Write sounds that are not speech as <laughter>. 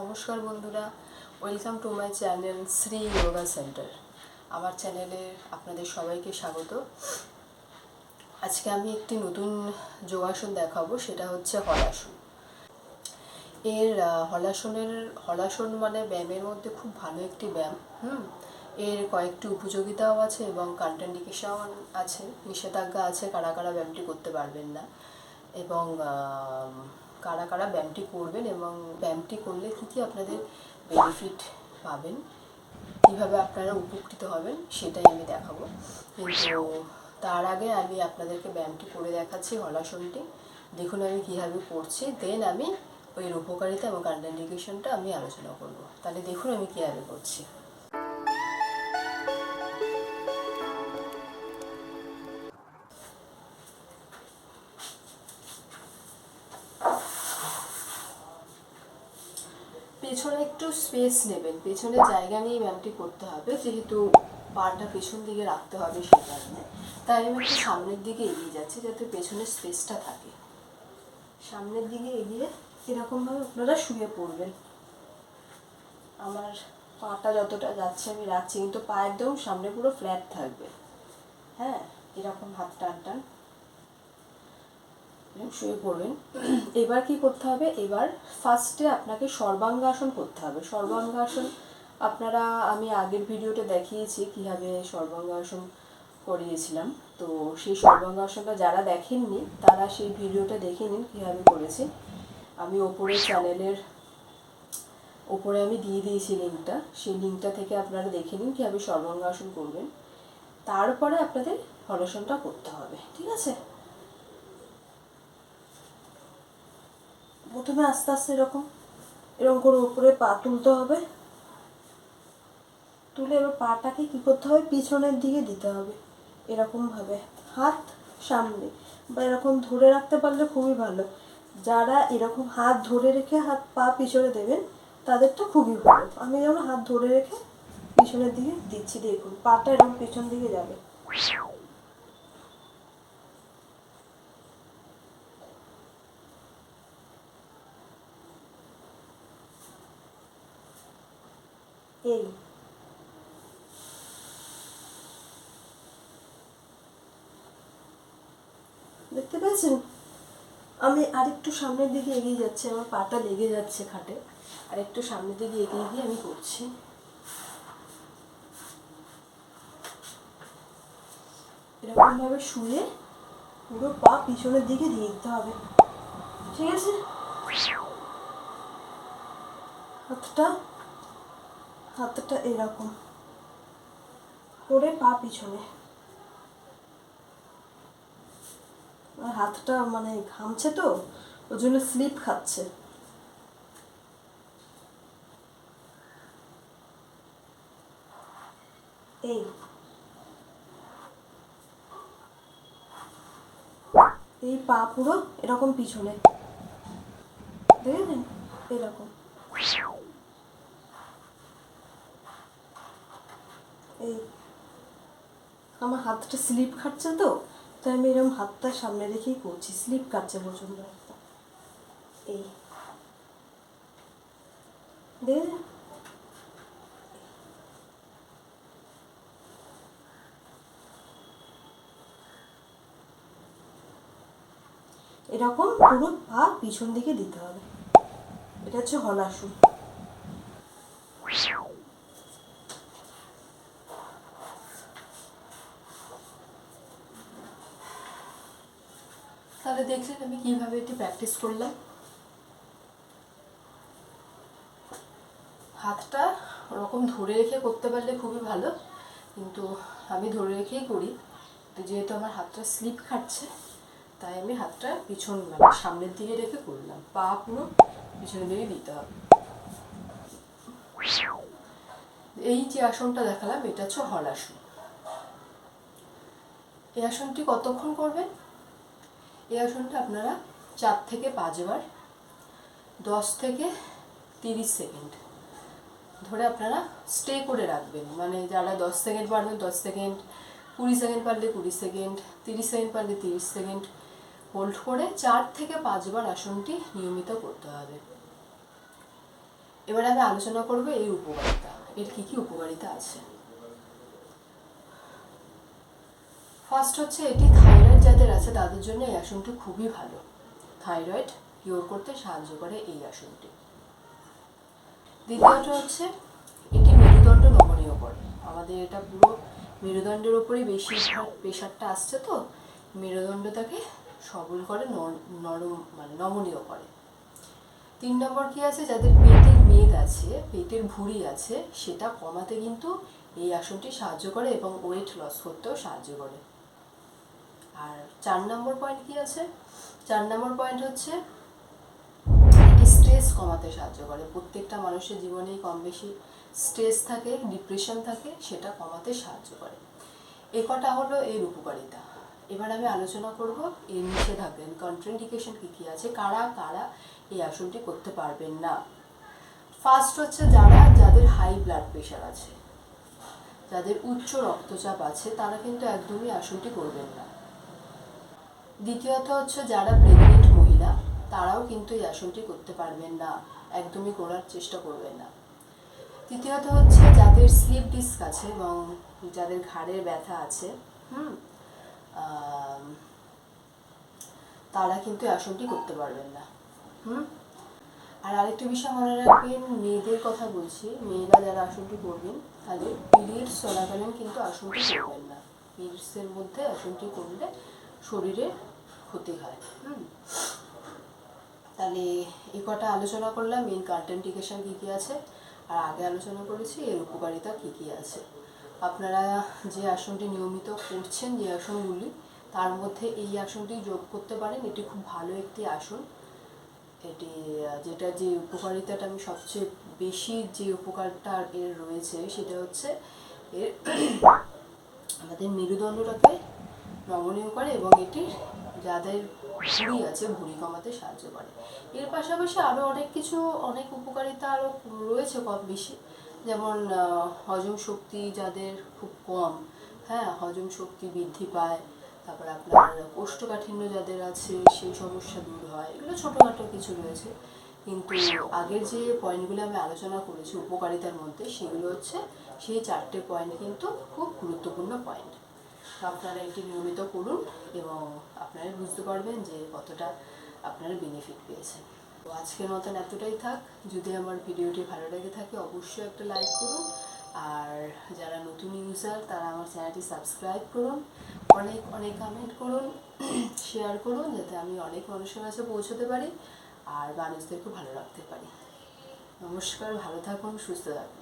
নমস্কার বন্ধুরা welcome to my channel Shri yoga centre আমার চ্যানেলে আপনাদের সবাইকে স্বাগত। আজকে আমি একটি নতুন যোগাসন দেখাবো, সেটা হচ্ছে হলাসন। এর হলাসনের, হলাসন মানে ব্যায়ামের মধ্যে খুব ভালো একটি ব্যায়াম, হুম? এর কয়েকটি উপযোগিতাও আছে এবং কন্টেন্ডিকেশন আছে, নিষেধাজ্ঞা আছে, কারা কারা ব্যায়ামটি করতে পারবেন না। এবং কারা কারা ব্যায়ামটি করবেন এবং ব্যায়ামটি করলে কী কী আপনাদের বেনিফিট পাবেন, কীভাবে আপনারা উপকৃত হবেন সেটাই আমি দেখাবো। কিন্তু তার আগে আমি আপনাদেরকে ব্যায়ামটি করে দেখাচ্ছি হলাসনটি দেখুন আমি কীভাবে করছি দেন আমি ওই উপকারিতা এবং কন্টেন্ডিকেশনটা আমি আলোচনা করব। তাহলে দেখুন আমি কীভাবে করছি। পেছনে একটু স্পেস নেবেন। পেছনে জায়গা নিয়ে ব্যায়ামটি করতে হবে, যেহেতু পাটা পেছন দিকে রাখতে হবে সেই কারণে। তাই আমি একটু সামনের দিকে এগিয়ে যাচ্ছি যাতে পেছনের স্পেসটা থাকে। সামনের দিকে এগিয়ে এরকমভাবে আপনারা শুয়ে পড়বেন। আমার পাটা যতটা যাচ্ছে আমি রাখছি, কিন্তু পা একদম সামনে পুরো ফ্ল্যাট থাকবে। হ্যাঁ এরকম হাত টান টান শুয়ে পড়বেন। এবার কি করতে হবে? এবার ফার্স্টে আপনাকে সর্বাঙ্গাসন করতে হবে। সর্বাঙ্গাসন, আপনারা, আমি আগের ভিডিওতে দেখিয়েছি কীভাবে সর্বাঙ্গাসন করিয়েছিলাম। তো সেই সর্বাঙ্গাসনটা যারা দেখেননি, তারা সেই ভিডিওটা দেখে নিন কীভাবে করেছি। আমি ওপরে চ্যানেলের ওপরে আমি দিয়ে দিয়েছি লিঙ্কটা সেই লিঙ্কটা থেকে আপনারা দেখে নিন কীভাবে সর্বাঙ্গাসন করবেন। তারপরে আপনাদের হলসনটা করতে হবে। ঠিক আছে? প্রথমে আস্তে আস্তে এরকম এরকম করে উপরে পা তুলতে হবে। তুলে এবার পাটাকে কি করতে হবে? পিছনের দিকে দিতে হবে এরকম ভাবে হাত সামনে, বা এরকম ধরে রাখতে পারলে খুবই ভালো। যারা এরকম হাত ধরে রেখে হাত পা পিছনে দেবেন তাদের তো খুবই ভালো। আমি যেমন হাত ধরে রেখে পিছনের দিকে দিচ্ছি, দেখুন, পাটা এরকম পিছন দিকে যাবে। এই দেখতে পেয়েছেন? আমি আরেকটু সামনের দিকে এগিয়ে যাচ্ছি, আমার পাটা লেগে যাচ্ছে খাটে। আর একটু সামনের দিকে এগিয়ে গিয়ে আমি করছি। এরকম ভাবে শুয়ে পুরো পা পিছনের দিকে দিয়ে দিতে হবে। ঠিক আছে? হাতটা হাতটা এরকম। করে পা পিছনে। হাতটা মানে ঘামছে তো ওই জন্য স্লিপ খাচ্ছে। এই। এই পা পুরো এরকম পিছনে। দেখেছেন? এরকম। এই, আমার হাতটা স্লিপ খাচ্ছে তো, তাই আমি এরকম হাতটা সামনে রেখেই করছি, স্লিপ খাচ্ছে প্রচণ্ড হাতটা। এই। এরকম পুরো পা পিছন দিকে দিতে হবে। এটা হচ্ছে হলাসন তাহলে দেখলেন আমি কীভাবে এটি প্র্যাকটিস করলাম। হাতটা ওরকম ধরে রেখে করতে পারলে খুবই ভালো, কিন্তু আমি ধরে রেখেই করি। তো যেহেতু আমার হাতটা স্লিপ খাচ্ছে তাই আমি হাতটা পিছন মানে সামনের দিকে রেখে করলাম। পা পুরো পিছনের দিকে দিতে হবে। এই যে আসনটা দেখালাম, এটা হচ্ছে হল আসন। এই আসনটি কতক্ষণ করবেন? এই আসনটা আপনারা চার থেকে পাঁচবার দশ থেকে তিরিশ সেকেন্ড ধরে আপনারা স্টে করে রাখবেন। মানে যারা দশ সেকেন্ড পারবেন, দশ সেকেন্ড, কুড়ি সেকেন্ড পারলে কুড়ি সেকেন্ড, তিরিশ সেকেন্ড পারলে তিরিশ সেকেন্ড হোল্ড করে চার থেকে পাঁচবার আসনটি নিয়মিত করতে হবে। এবার আমি আলোচনা করব এর উপকারিতা, এর কি কি উপকারিতা আছে। ফার্স্ট হচ্ছে এটি থাইরয়েড যাদের আছে তাদের জন্য এই আসনটি খুবই ভালো। থাইরয়েড কিওর করতে সাহায্য করে এই আসনটি। দ্বিতীয়ত হচ্ছে, এটি মেরুদণ্ড নমনীয় করে। আমাদের এটা পুরো মেরুদণ্ডের ওপরেই বেশি প্রেশারটা আসছে তো, মেরুদণ্ডটাকে সবল করে নর- নরম মানে নমনীয় করে। তিন নম্বর কি আছে, যাদের পেটের মেদ আছে, পেটের ভুঁড়ি আছে, সেটা কমাতে কিন্তু এই আসনটি সাহায্য করে এবং ওয়েট লস করতেও সাহায্য করে। আর চার নম্বর পয়েন্ট কি আছে? চার নম্বর পয়েন্ট হচ্ছে স্ট্রেস কমাতে সাহায্য করে। প্রত্যেকটা মানুষের জীবনেই কম বেশি স্ট্রেস থাকে ডিপ্রেশন থাকে, সেটা কমাতে সাহায্য করে। এ কটা হলো এর উপকারিতা। এবার আমি আলোচনা করব এর নিষেধাজ্ঞা কন্ট্রাইন্ডিকেশন কী কী আছে, কারা কারা এই আসনটি করতে পারবেন না। ফার্স্ট হচ্ছে যারা, যাদের হাই ব্লাড প্রেশার আছে, যাদের উচ্চ রক্তচাপ আছে, তারা কিন্তু একদমই আসনটি করবেন না। দ্বিতীয়ত হচ্ছে যারা প্রেগনেন্ট মহিলা, তারাও কিন্তু এই আসনটি করতে পারবেন না, একদমই করার চেষ্টা করবেন না। তৃতীয়ত হচ্ছে যাদের স্লিপ ডিস্ক আছে এবং যাদের ঘাড়ের ব্যথা আছে, হুম তারা কিন্তু আসনটি করতে পারবেন না, হুম। আর আরেকটা বিষয় মনে রাখবেন, মেয়েদের কথা বলছি, মেয়েরা যারা আসনটি করবেন, তাদের পিরিয়ডস চলাকালীন কিন্তু আসনটি করবেন না। পিরিয়ডসের মধ্যে আসনটি করলে শরীরে ক্ষতি হয়। তাহলে এই কটা আলোচনা করলাম মেন কন্টেন্টিকেশন কী কী আছে, আর আগে আলোচনা করেছি, এর উপকারিতা কী কী আছে। আপনারা যে আসনটি নিয়মিত করছেন, যে আসনগুলি, তার মধ্যে এই আসনটি যোগ করতে পারেন। এটি খুব ভালো একটি আসন। এটি, যেটা যে উপকারিতাটা আমি সবচেয়ে বেশি যে উপকারটা এর রয়েছে, সেটা হচ্ছে এর, আমাদের মেরুদণ্ডটাকে নমনীয় করে এবং এটি যাদের ভুঁড়ি আছে, ভুঁড়ি কমাতে সাহায্য করে। এর পাশাপাশি আরও অনেক কিছু, অনেক উপকারিতা আরও রয়েছে কম বেশি যেমন হজম শক্তি যাদের খুব কম হ্যাঁ হজম শক্তি বৃদ্ধি পায়। তারপর আপনার কোষ্ঠকাঠিন্য যাদের আছে, সেই সমস্যা দূর হয়। এগুলো ছোটোখাটো কিছু রয়েছে। কিন্তু আগের যে পয়েন্টগুলো আমি আলোচনা করেছি উপকারিতার মধ্যে, সেগুলো হচ্ছে সেই চারটে পয়েন্ট কিন্তু খুব গুরুত্বপূর্ণ পয়েন্ট। আপনারা এটি নিয়মিত করুন এবং আপনারা বুঝতে পারবেন যে কতটা আপনারা বেনিফিট পেয়েছেন। তো আজকের মতন এতটাই থাক। যদি আমার ভিডিওটি ভালো লেগে থাকে, অবশ্যই একটা লাইক করুন। আর যারা নতুন ইউজার তারা আমার চ্যানেলটি সাবস্ক্রাইব করুন। অনেক অনেক কমেন্ট করুন <clears throat> শেয়ার করুন, যাতে আমি অনেক মানুষের কাছে পৌঁছতে পারি আর মানুষদেরকে ভালো রাখতে পারি। নমস্কার, ভালো থাকুন, সুস্থ থাকুন।